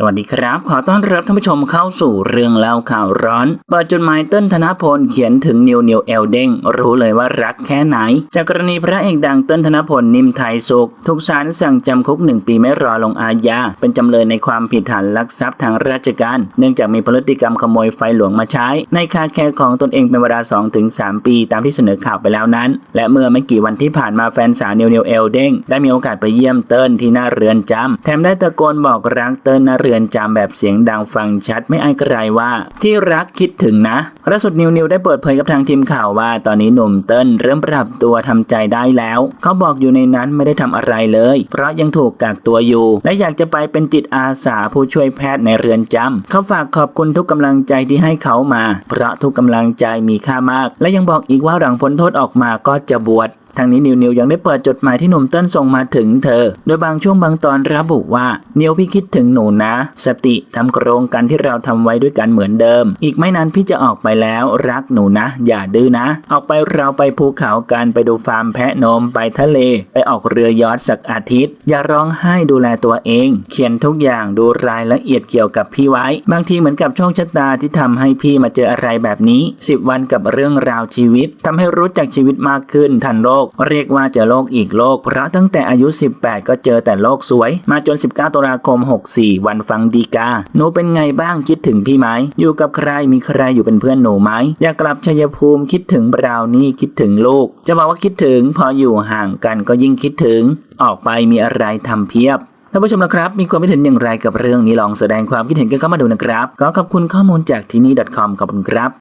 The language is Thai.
สวัสดีครับ ขอต้อนรับท่านผู้ชมเข้าสู่เรื่องเล่าข่าวร้อน เปิดจดหมายเติ้ลธนพลเขียนถึงนิวนิวเอลเด้งรู้เลยว่ารักแค่ไหน จากกรณีพระเอกดังเติ้ลธนพลนิมไทยสุข ถูกศาลสั่งจำคุกหนึ่งปีไม่รอลงอาญา เป็นจำเลยในความผิดฐานลักทรัพย์ทางราชการ เนื่องจากมีพฤติกรรมขโมยไฟหลวงมาใช้ ในคาแคร์ของตนเองเป็นเวลา2-3ปีตามที่เสนอข่าวไปแล้วนั้น และเมื่อไม่กี่วันที่ผ่านมาแฟนสาวนิวนิวเอลเด้งได้มีโอกาสไปเยี่ยมเติ้ลที่หน้าเรือนจำแถมได้ตะโกนบอกรักเติ้ลน้าเรือนจำแบบเสียงดังฟังชัดไม่อายใครว่า ที่รักคิดถึงนะล่าสุดนิวนิวได้เปิดเผยกับทางทีมข่าวว่า ตอนนี้หนุ่มเติ้ลเริ่มปรับตัวทำใจได้แล้ว เขาบอกอยู่ในนั้นไม่ได้ทำอะไรเลย เพราะยังถูกกักตัวอยู่ และอยากจะไปเป็นจิตอาสาผู้ช่วยแพทย์ในเรือนจำเขาฝากขอบคุณทุกกำลังใจที่ให้เขามา เพราะทุกกำลังใจมีค่ามาก และยังบอกอีกว่าหลังพ้นโทษออกมาก็จะบวช ทางนี้นิวนิวยังได้เปิดจดหมายที่หนุ่มเติ้ลส่งมาถึงเธอ โดยบางช่วงบางตอนระบุว่านิวพี่คิดถึงหนูนะ สติทำโครงการที่เราทำไว้ด้วยกันเหมือนเดิม อีกไม่นานพี่จะออกไปแล้วรักหนูนะ อย่าดื้อนะ ออกไปเราไปภูเขากันไปดูฟาร์มแพะนมไปทะเล ไปออกเรือยอชักอาทิตย์ อย่าร้องไห้ดูแลตัวเอง เขียนทุกอย่างดูรายละเอียดเกี่ยวกับพี่ไว้ บางทีเหมือนกับโชคชะตาที่ทำให้พี่มาเจออะไรแบบนี้ 10 วันกับเรื่องราวชีวิตทำให้รู้จักชีวิตมากขึ้นทันโลกเรียกว่าเจอโลกอีกโลกเพราะตั้งแต่อายุ 18 ก็เจอแต่โลกสวย มาจน 19ตุลาคม 64 วันฟังดีกา หนูเป็นไงบ้างคิดถึงพี่ไหม อยู่กับใครมีใครอยู่เป็นเพื่อนหนูไหม อยากกลับชัยภูมิคิดถึงบราวนี่คิดถึงลูก จะบอกว่าคิดถึง พออยู่ห่างกันก็ยิ่งคิดถึง ออกไปมีอะไรทำเพียบท่านผู้ชมนะครับ มีความคิดเห็นอย่างไรกับเรื่องนี้ลองแสดงความคิดเห็นกันเข้ามาดูนะครับ ก็ขอบคุณข้อมูลจากที่นี่ .com ขอบคุณครับ